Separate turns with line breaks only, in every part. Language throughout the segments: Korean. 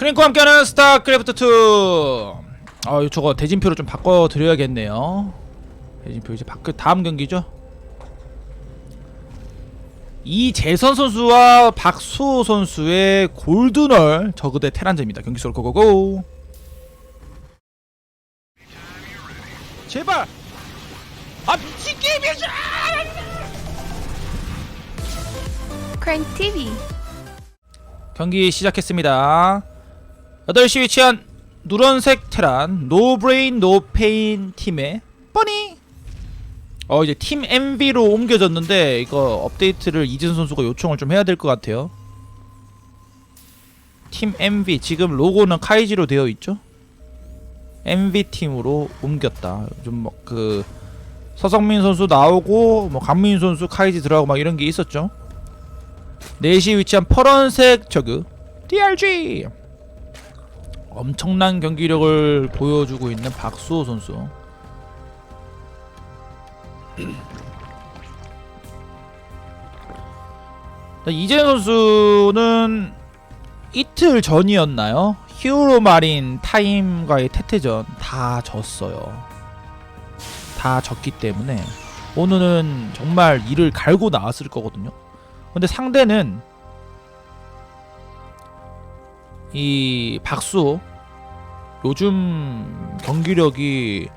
크랭크와 함께하는 스타크래프트 2. 아, 저거 대진표를 좀 바꿔 드려야겠네요. 대진표 이제 바꿔 다음 경기죠. 이재선 선수와 박수호 선수의 골든월 저그대 테란제입니다. 경기 속 고고고. 제발. 아 미친 게임이야.
Crank TV.
경기 시작했습니다. 8시 위치한 누런색 테란 노브레인 노페인 팀의 뻔히 어 이제 팀 MV로 옮겨졌는데 이거 업데이트를 이진 선수가 요청을 좀 해야 될 것 같아요. 팀 MV 지금 로고는 카이지로 되어 있죠? MV 팀으로 옮겼다. 좀그 서성민 선수 나오고 뭐 강민 선수 카이지 들어가고 막 이런 게 있었죠. 4시 위치한 파란색 저그 DRG 엄청난 경기력을 보여주고 있는 박수호 선수 이재현 선수는 이틀 전이었나요? 히어로 마린 타임과의 태태전 다 졌어요. 다 졌기 때문에 오늘은 정말 이를 갈고 나왔을 거거든요. 근데 상대는 이 박수 요즘 경기력이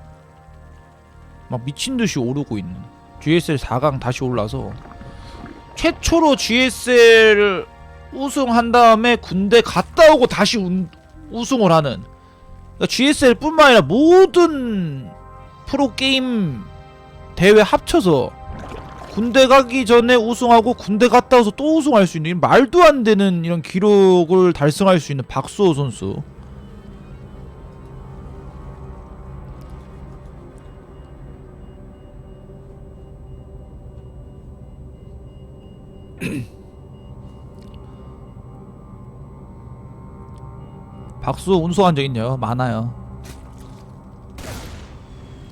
막 미친 듯이 오르고 있는 GSL 4강 다시 올라서 최초로 GSL 우승한 다음에 군대 갔다 오고 다시 운- 우승을 하는 그러니까 GSL뿐만 아니라 모든 프로 게임 대회 합쳐서 군대 가기 전에 우승하고 군대 갔다 와서 또 우승할 수 있는 이 말도 안 되는 이런 기록을 달성할 수 있는 박수호 선수. 박수호 운수한 적 있냐요? 많아요.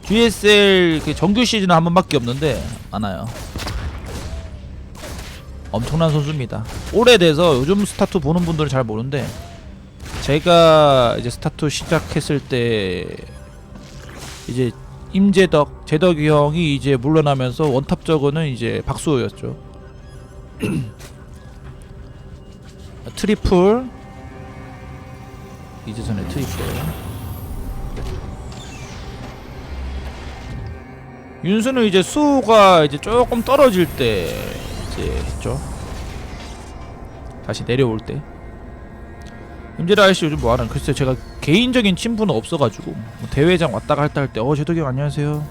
GSL 그 정규 시즌은 한 번밖에 없는데 많아요. 엄청난 선수입니다. 오래돼서 요즘 스타투 보는 분들은 잘 모르는데 제가 이제 스타투 시작했을 때 이제 임재덕, 재덕이 형이 이제 물러나면서 원탑 저거는 이제 박수호였죠. 트리플 이제 전에 트리플 윤수는 이제 수호가 이제 조금 떨어질 때 이제 했죠. 다시 내려올 때. 임재라 아저씨 요즘 뭐하나? 글쎄 제가 개인적인 친분은 없어가지고 뭐 대회장 왔다 갔다 할 때 어 제덕이 형 안녕하세요.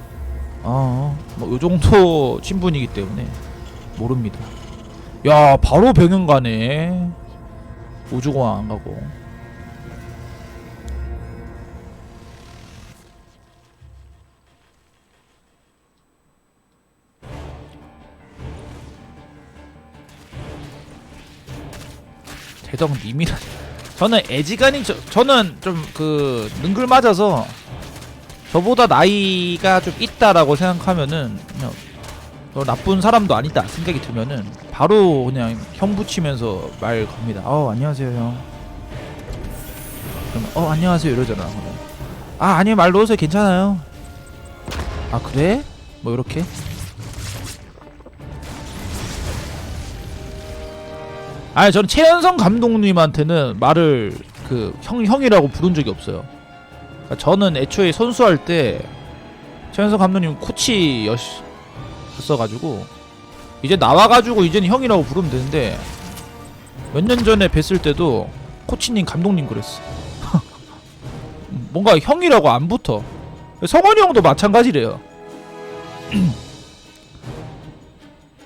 어뭐요 정도 친분이기 때문에 모릅니다. 야 바로 병영 가네. 우주공항 안 가고. 대덕 님이라 저는 애지간히 저, 저는 좀 그 능글 맞아서 저보다 나이가 좀 있다라고 생각하면은 그냥 너 나쁜 사람도 아니다 생각이 들면은 바로 그냥 형 붙이면서 말 겁니다. 어 안녕하세요 형. 그러면 어 안녕하세요 이러잖아. 아 아니 말 넣으세요 괜찮아요. 아 그래? 뭐 이렇게 아니 저는 최연성 감독님한테는 말을 그 형 형이라고 부른 적이 없어요. 그러니까 저는 애초에 선수할 때 최연성 감독님 코치였어가지고 이제 나와가지고 이제는 형이라고 부르면 되는데 몇 년 전에 뵀을 때도 코치님 감독님 그랬어. 뭔가 형이라고 안 붙어. 성원이 형도 마찬가지래요.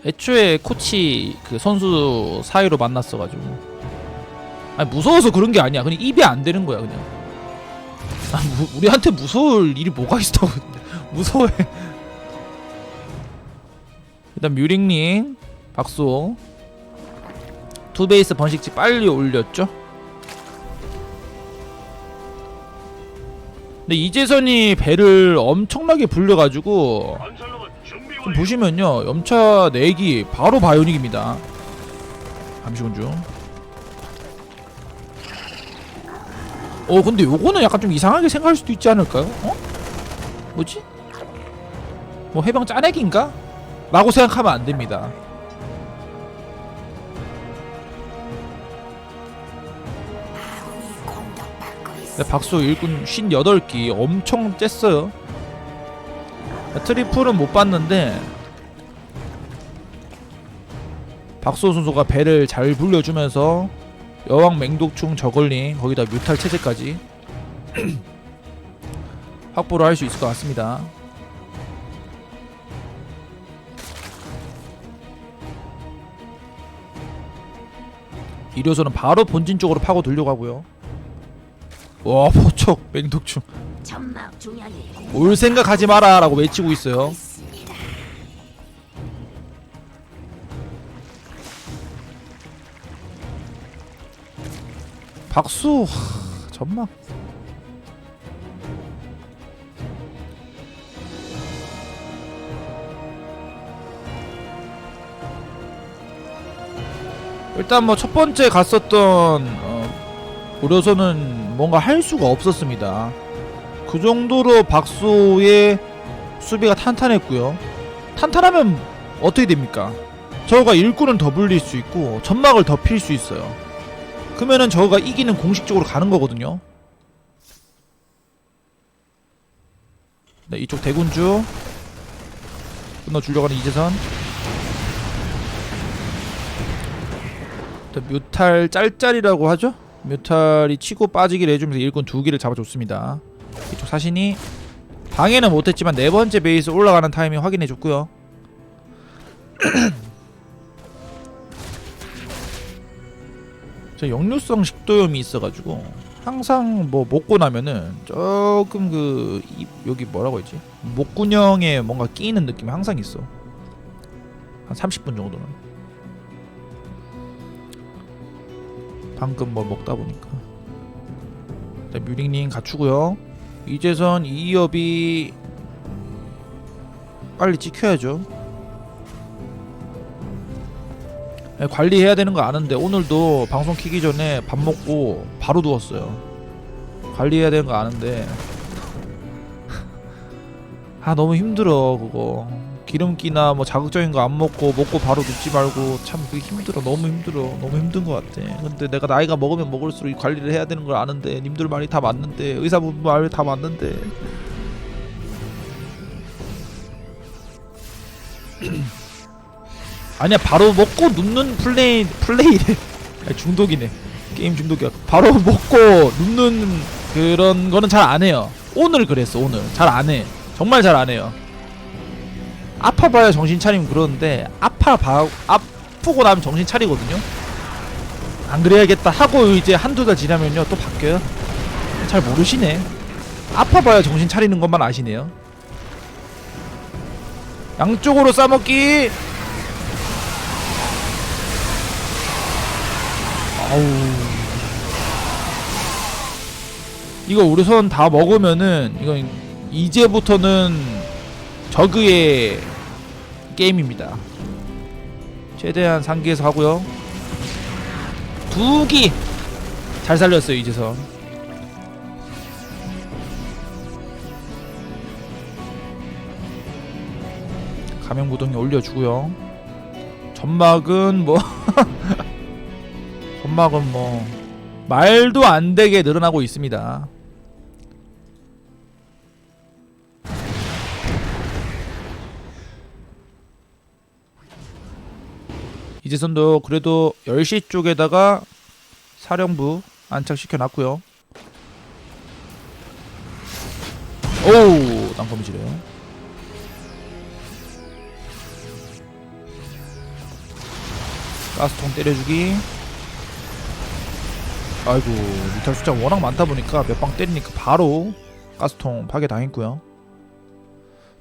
애초에 코치 그 선수 사이로 만났어가지고. 아니 무서워서 그런 게 아니야. 그냥 입이 안 되는 거야 그냥. 아, 무, 우리한테 무서울 일이 뭐가 있어? 무서워해. 일단 뮤링님 박수 투베이스 번식지 빨리 올렸죠? 근데 이재선이 배를 엄청나게 불려가지고 좀 보시면요 염차 내기 바로 바이오닉입니다 잠시 군 중. 어 근데 요거는 약간 좀 이상하게 생각할 수도 있지 않을까요? 어? 뭐지? 뭐 해병 짜내기인가? 라고 생각하면 안 됩니다. 근데 박수 일꾼 58기 엄청 쬐어요. 트리플은 못 봤는데 박수호 선수가 배를 잘 불려주면서 여왕 맹독충 저걸링 거기다 뮤탈 체제까지 확보를 할 수 있을 것 같습니다. 이료소는 바로 본진 쪽으로 파고 들려고 하고요. 와 포척 맹독충
점막 중앙에
올 생각하지 마라라고 외치고 있어요.
있습니다.
박수 하, 전막 일단 뭐 첫 번째 갔었던 어, 고려선은 뭔가 할 수가 없었습니다. 그 정도로 박수의 수비가 탄탄했고요. 탄탄하면 어떻게 됩니까? 저가 일꾼은 더 불릴 수 있고 점막을 더 필 수 있어요. 그러면은 저가 이기는 공식적으로 가는 거거든요. 네, 이쪽 대군주 끊어주려고 하는 이재선. 또 뮤탈 짤짤이라고 하죠? 뮤탈이 치고 빠지기를 해주면서 일꾼 두 개를 잡아줬습니다. 이쪽 사신이 방해는 못했지만 네 번째 베이스 올라가는 타이밍 확인해줬고요. 저 역류성 식도염이 있어가지고 항상 뭐 먹고 나면은 조금 그 입, 여기 뭐라고 했지? 목구녕에 뭔가 끼이는 느낌이 항상 있어. 한 30분 정도는. 방금 뭐 먹다 보니까. 일단 뮤링님 갖추고요 이재선 이업이 빨리 찍혀야죠. 네, 관리해야 되는 거 아는데 오늘도 방송 키기 전에 밥 먹고 바로 누웠어요. 관리해야 되는 거 아는데. 아 너무 힘들어 그거 기름기나 뭐 자극적인 거 안 먹고 먹고 바로 눕지 말고 참 그게 힘들어. 너무 힘들어. 너무 힘든 것 같아. 근데 내가 나이가 먹으면 먹을수록 이 관리를 해야 되는 걸 아는데 님들 말이 다 맞는데 의사분 말이 다 맞는데. 아니야 바로 먹고 눕는 플레이 플레이래 중독이네. 게임 중독이야. 바로 먹고 눕는 그런 거는 잘 안 해요. 오늘 그랬어 오늘. 잘 안 해. 정말 잘 안 해요 아파봐야 정신 차리면 그러는데 아파봐 아프고 나면 정신 차리거든요. 안 그래야겠다 하고 이제 한두 달 지나면요 또 바뀌어요. 잘 모르시네. 아파봐야 정신 차리는 것만 아시네요. 양쪽으로 싸먹기! 아우. 이거 우리 손 다 먹으면은 이건 이제부터는 저그의 게임입니다. 최대한 상기해서 하고요. 두기 잘 살렸어요 이제선. 감염 구덩이 올려주고요. 점막은 뭐 점막은 뭐 말도 안 되게 늘어나고 있습니다. 이재선도 그래도 10시 쪽에다가 사령부 안착시켜 놨고요. 오우 땅거미지래요. 가스통 때려주기. 아이고 뮤탈 숫자 워낙 많다 보니까 몇 방 때리니까 바로 가스통 파괴 당했고요.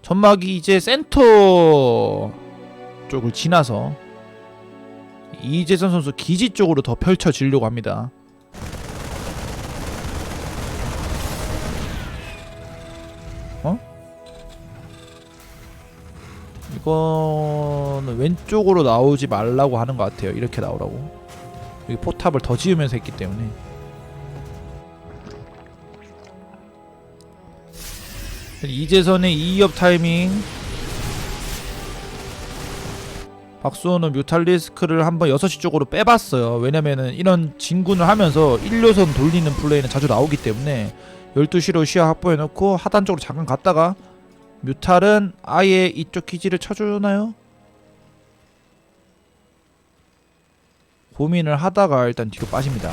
점막이 이제 센터 쪽을 지나서 이재선 선수 기지 쪽으로 더 펼쳐지려고 합니다. 어? 이건 왼쪽으로 나오지 말라고 하는 것 같아요. 이렇게 나오라고. 여기 포탑을 더 지으면서 했기 때문에. 이재선의 2업 타이밍 박수호는 뮤탈리스크를 한번 6시 쪽으로 빼봤어요. 왜냐면은 이런 진군을 하면서 1료선 돌리는 플레이는 자주 나오기 때문에 12시로 시야 확보해놓고 하단 쪽으로 잠깐 갔다가 뮤탈은 아예 이쪽 기지를 쳐주나요? 고민을 하다가 일단 뒤로 빠집니다.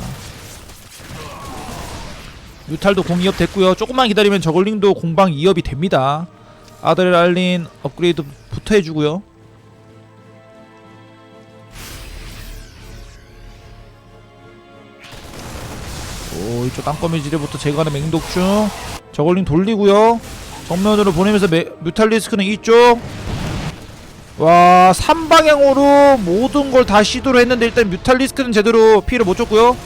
뮤탈도 공 2업 됐고요. 조금만 기다리면 저글링도 공방 2업이 됩니다. 아드레날린 업그레이드 부터 해주고요 오 이쪽 땅거미 지뢰부터 제거하는 맹독충 저글링 돌리고요. 정면으로 보내면서 메, 뮤탈리스크는 이쪽. 와 3방향으로 모든 걸 다 시도를 했는데 일단 뮤탈리스크는 제대로 피해를 못 줬고요.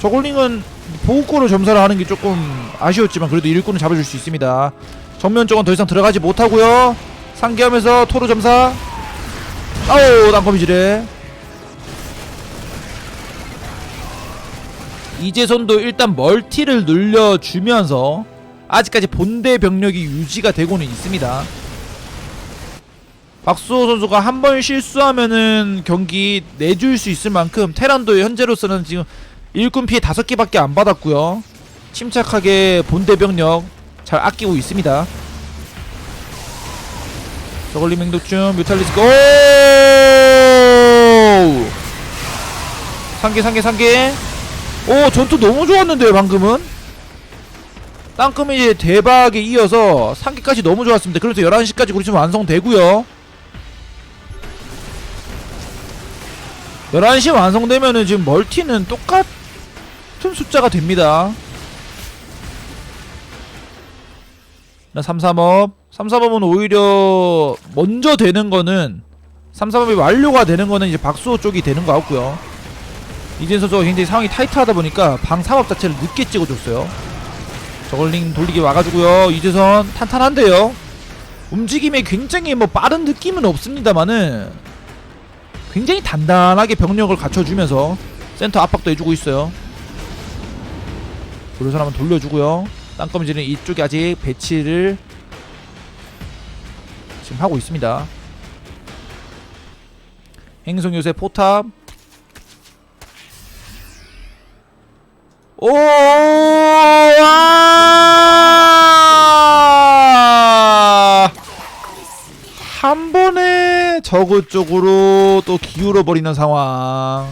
저글링은 보호권을 점사를 하는 게 조금 아쉬웠지만 그래도 일꾼을 잡아줄 수 있습니다. 정면 쪽은 더 이상 들어가지 못하고요. 상기하면서 토르 점사. 아우 땅거미 지뢰 이재선도 일단 멀티를 늘려주면서 아직까지 본대 병력이 유지가 되고는 있습니다. 박수호 선수가 한 번 실수하면은 경기 내줄 수 있을 만큼 테란도 현재로서는 지금 일꾼 피해 다섯 개밖에 안 받았고요. 침착하게 본대 병력 잘 아끼고 있습니다. 저걸리 맹독충 뮤탈리스크 오! 상계 상계 상계 오 전투 너무 좋았는데요 방금은? 땅금이 대박에 이어서 3기까지 너무 좋았습니다. 그래서 11시까지 우리 지금 완성되고요. 11시 완성되면은 지금 멀티는 똑같은 숫자가 됩니다. 나 335업. 335업은 오히려 먼저 되는 거는 335업이 완료가 되는 거는 이제 박수호 쪽이 되는 거 같고요 이진 선수가 굉장히 상황이 타이트하다 보니까 방 3업 자체를 늦게 찍어줬어요. 저걸링 돌리기 와가지고요. 이재선 탄탄한데요. 움직임에 굉장히 뭐 빠른 느낌은 없습니다만은 굉장히 단단하게 병력을 갖춰주면서 센터 압박도 해주고 있어요. 그래서 한번 돌려주고요. 땅거미지는 이쪽에 아직 배치를 지금 하고 있습니다. 행성 요새 포탑 오! 와! 한 번에 저그 쪽으로 또 기울어 버리는 상황.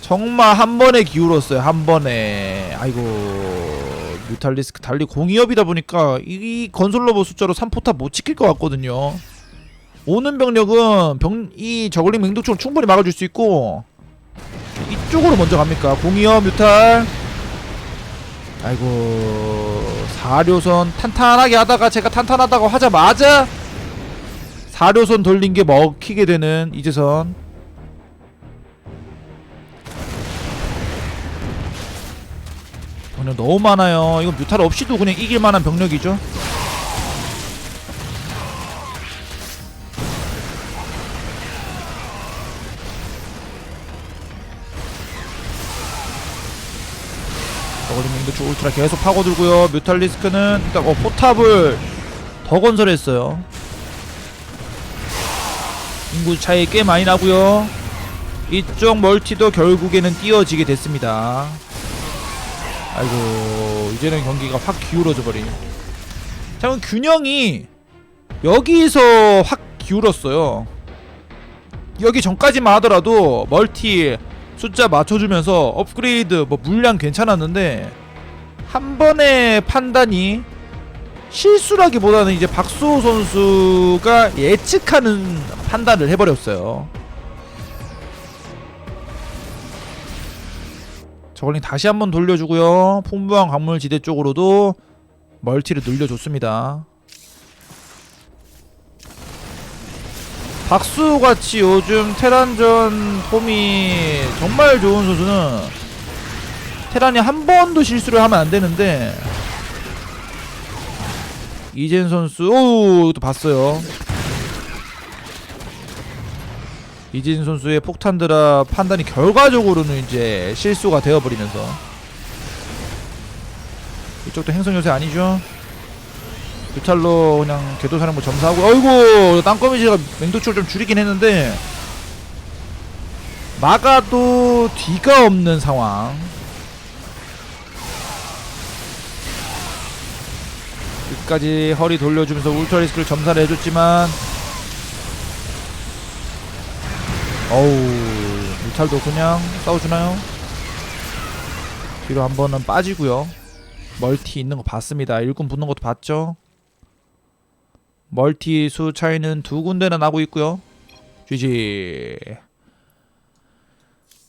정말 한 번에 기울었어요. 한 번에. 아이고. 뮤탈리스크 달리 공이업이다 보니까 이 건설 로봇 숫자로 3포탑 못 지킬 것 같거든요. 오는 병력은 병, 이 저글링 맹독충을 충분히 막아줄 수 있고 이쪽으로 먼저 갑니까? 공이업 뮤탈. 아이고 사료선 탄탄하게 하다가 제가 탄탄하다고 하자마자 사료선 돌린 게 먹히게 되는 이재선. 병력 너무 많아요. 이거 뮤탈 없이도 그냥 이길 만한 병력이죠 맹독충 울트라 계속 파고들고요. 뮤탈리스크는 일단 어 포탑을 더 건설했어요. 인구 차이 꽤 많이 나고요. 이쪽 멀티도 결국에는 띄어지게 됐습니다. 아이고 이제는 경기가 확 기울어져 버린 자 그럼 균형이 여기서 확 기울었어요. 여기 전까지만 하더라도 멀티 숫자 맞춰주면서 업그레이드 뭐 물량 괜찮았는데 한 번의 판단이 실수라기보다는 이제 박수호 선수가 예측하는 판단을 해버렸어요. 저걸링 다시 한번 돌려주고요. 풍부한 광물지대 쪽으로도 멀티를 늘려줬습니다. 박수같이 요즘 테란전 폼이 정말 좋은 선수는 테란이 한 번도 실수를 하면 안 되는데. 이젠 선수 오 이것도 봤어요. 이진 선수의 폭탄 드랍 판단이 결과적으로는 이제 실수가 되어버리면서. 이쪽도 행성 요새 아니죠? 뮤탈로 그냥 궤도사령부 점사하고 어이구 땅거미지가 맹독충을 좀 줄이긴 했는데. 막아도 뒤가 없는 상황 끝까지 허리 돌려주면서 울트라리스크를 점사를 해줬지만 어우 뮤탈도 그냥 싸워주나요? 뒤로 한 번은 빠지고요. 멀티 있는 거 봤습니다. 일군 붙는 것도 봤죠? 멀티 수 차이는 두 군데나 나고 있고요. GG.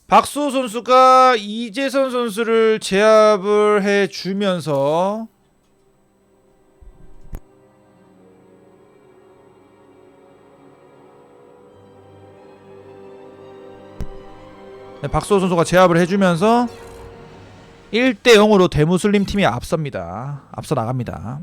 박수호 선수가 이재선 선수를 제압을 해주면서 박수호 선수가 제압을 해주면서 1대 0으로 대무슬림 팀이 앞섭니다. 앞서 나갑니다.